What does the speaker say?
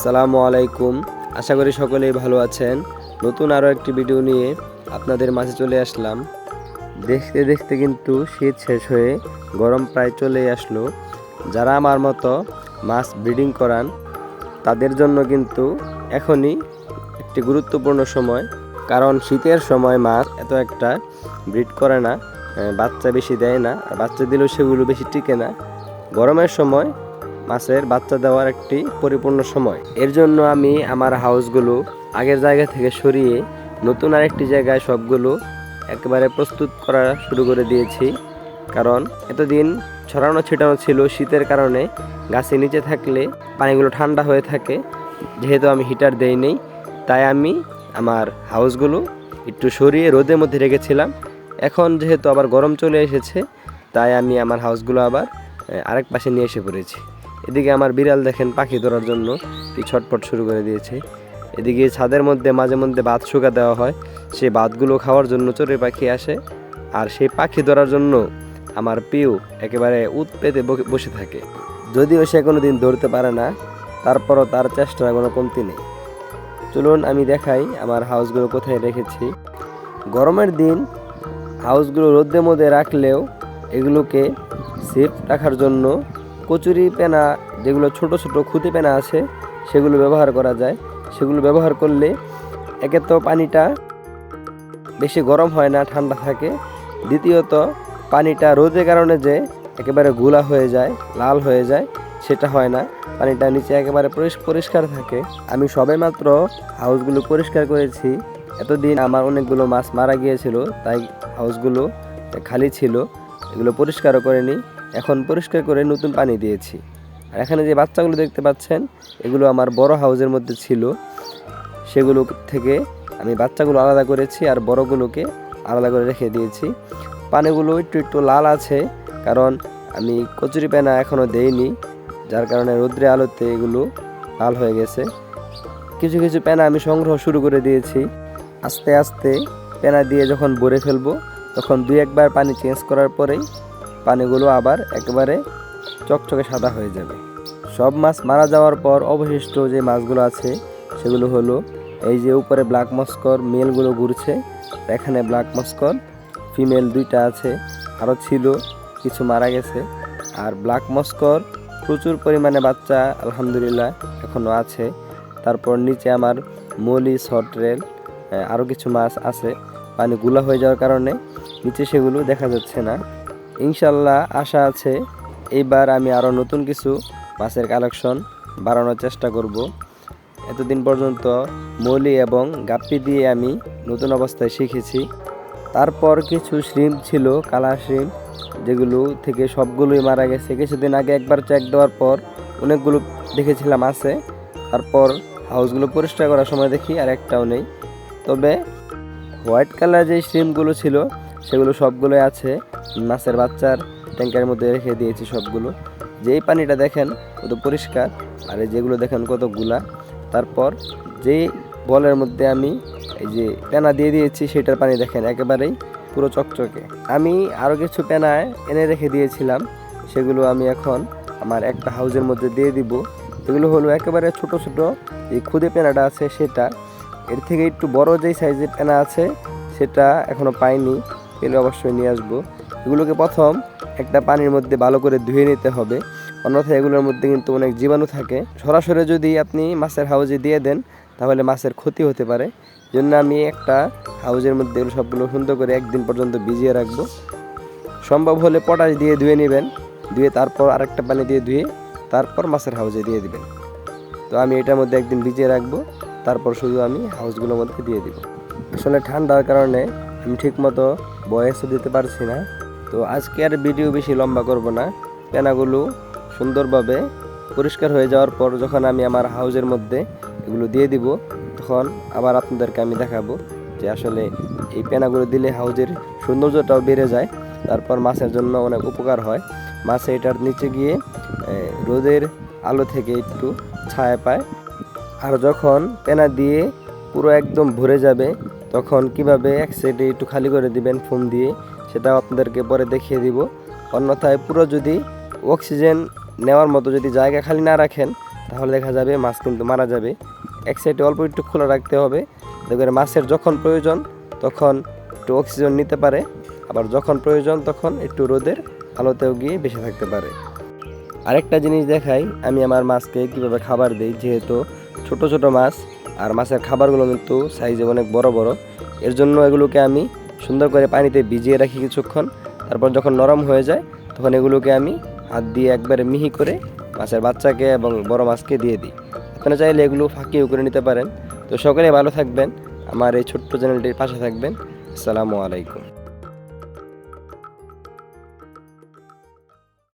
আসসালামু আলাইকুম। আশা করি সকলেই ভালো আছেন। নতুন আরও একটি ভিডিও নিয়ে আপনাদের মাঝে চলে আসলাম। দেখতে দেখতে কিন্তু শীত শেষ হয়ে গরম প্রায় চলেই আসলো। যারা আমার মতো মাছ ব্রিডিং করান, তাদের জন্য কিন্তু এখনই একটি গুরুত্বপূর্ণ সময়। কারণ শীতের সময় মাছ এত একটা ব্রিড করে না বাচ্চা বেশি দেয় না, আর বাচ্চা দিলেও সেগুলো বেশি টিকে না। গরমের সময় মাছের বাচ্চা দেওয়ার একটি পরিপূর্ণ সময়। এর জন্য আমি আমার হাউসগুলো আগের জায়গা থেকে সরিয়ে নতুন আরেকটি জায়গায় সবগুলো একেবারে প্রস্তুত করা শুরু করে দিয়েছি। কারণ এতদিন ছড়ানো ছিটানো ছিল শীতের কারণে গাছের নিচে থাকলে পানিগুলো ঠান্ডা হয়ে থাকে। যেহেতু আমি হিটার দেই নেই, তাই আমি আমার হাউসগুলো একটু সরিয়ে রোদের মধ্যে রেখেছিলাম। এখন যেহেতু আবার গরম চলে এসেছে, তাই আমি আমার হাউসগুলো আবার আরেক পাশে নিয়ে এসে পড়েছি। এদিকে আমার বিড়াল দেখেন পাখি ধরার জন্য, কি ছটপট শুরু করে দিয়েছে। এদিকে ছাদের মধ্যে মাঝে মধ্যে ভাত শুকা দেওয়া হয় সেই ভাতগুলো খাওয়ার জন্য চড়ুই পাখি আসে, আর সেই পাখি ধরার জন্য আমার পিউ একেবারে উত পেতে বসে থাকে। যদিও সে কোনো দিন ধরতে পারে না, তারপরও তার চেষ্টার কোনো কমতি নেই। চলুন আমি দেখাই আমার হাউসগুলো কোথায় রেখেছি। গরমের দিন হাউসগুলো রোদ্রের মধ্যে রাখলেও এগুলোকে সেফ রাখার জন্য কচুরি পেনা, যেগুলো ছোট ছোট খুঁতি পেনা আছে, সেগুলো ব্যবহার করা যায়। সেগুলো ব্যবহার করলে একে তো পানিটা বেশি গরম হয় না, ঠান্ডা থাকে। দ্বিতীয়ত, পানিটা রোদের কারণে যে একেবারে গুলা হয়ে যায়, লাল হয়ে যায়, সেটা হয় না। পানিটা নিচে একেবারে পরিষ- পরিষ্কার থাকে। আমি সবেমাত্র হাউসগুলো পরিষ্কার করেছি। এতদিন আমার অনেকগুলো মাছ মারা গিয়েছিল, তাই হাউসগুলো খালি ছিল। এগুলো পরিষ্কারও করেনি এখন পরিষ্কার করে নতুন পানি দিয়েছি। আর এখানে যে বাচ্চাগুলো দেখতে পাচ্ছেন, এগুলো আমার বড় হাউসের মধ্যে ছিল। সেগুলো থেকে আমি বাচ্চাগুলো আলাদা করেছি আর বড়গুলোকে আলাদা করে রেখে দিয়েছি। পানিগুলো একটু একটু লাল আছে, কারণ আমি কচুরি পেনা এখনও দেইনি, যার কারণে রৌদ্রে আলোতে এগুলো লাল হয়ে গেছে। কিছু কিছু পেনা আমি সংগ্রহ শুরু করে দিয়েছি। আস্তে আস্তে পেনা দিয়ে যখন ভরে ফেলব তখন দুই একবার পানি চেঞ্জ করার পরেই পানিগুলো আবার একেবারে চকচকে সাদা হয়ে যাবে। সব মাছ মারা যাওয়ার পর অবশিষ্ট যে মাছগুলো আছে, সেগুলো হলো এই যে উপরে ব্ল্যাক মস্কর মেলগুলো ঘুরছে, এখানে ব্ল্যাক মস্কর ফিমেল দুইটা আছে, আরও ছিল, কিছু মারা গেছে। আর ব্ল্যাক মস্কর প্রচুর পরিমাণে বাচ্চা, আলহামদুলিল্লাহ, এখনও আছে। তারপর নিচে আমার মলি শর্ট সটরেল আরও কিছু মাছ আছে। পানি গুলা হয়ে যাওয়ার কারণে নিচে সেগুলো দেখা যাচ্ছে না। ইনশাল্লাহ আশা আছে এইবার আমি আরও নতুন কিছু মাছের কালেকশন বাড়ানোর চেষ্টা করব। এতদিন পর্যন্ত মলি এবং গাপ্পি দিয়ে আমি নতুন অবস্থায় শিখেছি। তারপর কিছু শ্রিম ছিল, কালা শ্রিম যেগুলো থেকে সবগুলোই মারা গেছে। কিছুদিন আগে একবার চেক দেওয়ার পর অনেকগুলো দেখেছিলাম আছে। তারপর হাউসগুলো পরিষ্কার করার সময় দেখি আর একটাও নেই। তবে হোয়াইট কালার যে শ্রিমগুলো ছিল সেগুলো সবগুলোই আছে। মাছের বাচ্চার ট্যাঙ্কের মধ্যে রেখে দিয়েছি সবগুলো। যেই পানিটা দেখেন কত পরিষ্কার, আর যেগুলো দেখেন কতগুলা। তারপর যেই বলের মধ্যে আমি এই যে পেনা দিয়ে দিয়েছি, সেটার পানি দেখেন একেবারেই পুরো চকচকে। আমি আরও কিছু পেনা এনে রেখে দিয়েছিলাম, সেগুলো আমি এখন আমার একটা হাউজের মধ্যে দিয়ে দিব। এগুলো হলো একেবারে ছোট ছোট এই খুদে পেনাটা আছে সেটা। এর থেকে একটু বড় যেই সাইজের পেনা আছে, সেটা এখনও পাইনি। পেলে অবশ্যই নিয়ে আসব। এগুলোকে প্রথম একটা পানির মধ্যে ভালো করে ধুয়ে নিতে হবে। অন্যথায় এগুলোর মধ্যে কিন্তু অনেক জীবাণু থাকে। সরাসরি যদি আপনি মাছের হাউজে দিয়ে দেন, তাহলে মাছের ক্ষতি হতে পারে। জন্য আমি একটা হাউজের মধ্যে এগুলো সবগুলো সুন্দর করে একদিন পর্যন্ত ভিজিয়ে রাখব। সম্ভব হলে পটাশ দিয়ে ধুয়ে নেবেন। ধুয়ে তারপর আরেকটা পানি দিয়ে ধুয়ে তারপর মাছের হাউজে দিয়ে দিবেন। তো আমি এটার মধ্যে একদিন ভিজিয়ে রাখব। তারপর শুধু আমি হাউসগুলোর মধ্যে দিয়ে দিব। আসলে ঠান্ডার কারণে ঠিকমতো বয়সও দিতে পারছি না। তো আজকে আর ভিডিও বেশি লম্বা করব না। পেনাগুলো সুন্দরভাবে পরিষ্কার হয়ে যাওয়ার পর যখন আমি আমার হাউজের মধ্যে এগুলো দিয়ে দিব, তখন আবার আপনাদেরকে আমি দেখাবো যে আসলে এই পেনাগুলো দিলে হাউজের সৌন্দর্যটাও বেড়ে যায়। তারপর মাছের জন্য অনেক উপকার হয়। মাছ এটার নিচে গিয়ে রোদের আলো থেকে একটু ছায়া পায়। আর যখন পেনা দিয়ে পুরো একদম ভরে যাবে তখন কীভাবে এক সাইডে একটু খালি করে দিবেন ফোম দিয়ে, সেটাও আপনাদেরকে পরে দেখিয়ে দিব। অন্যথায় পুরো যদি অক্সিজেন নেওয়ার মতো যদি জায়গা খালি না রাখেন, তাহলে দেখা যাবে মাছ কিন্তু মারা যাবে। এক সাইডে অল্প একটু খোলা রাখতে হবে। দেখবেন মাছের যখন প্রয়োজন, তখন একটু অক্সিজেন নিতে পারে। আবার যখন প্রয়োজন, তখন একটু রোদের আলোতেও গিয়ে বেঁচে থাকতে পারে। আরেকটা জিনিস দেখাই, আমি আমার মাছকে কীভাবে খাবার দিই, যেহেতু ছোট ছোট মাছ আর মাছের খাবারগুলো কিন্তু সাইজে অনেক বড় বড়। এর জন্য এগুলোকে আমি সুন্দর করে পানিতে ভিজিয়ে রাখি কিছুক্ষণ। তারপর যখন নরম হয়ে যায়, তখন এগুলোকে আমি হাত দিয়ে একবারে মিহি করে মাছের বাচ্চাকে এবং বড় মাছকে দিয়ে দিই। আপনারা চাইলে এগুলো ফাঁকিও করে নিতে পারেন। তো সকলে ভালো থাকবেন। আমার এই ছোট্ট চ্যানেলটির পাশে থাকবেন। আসসালামু আলাইকুম।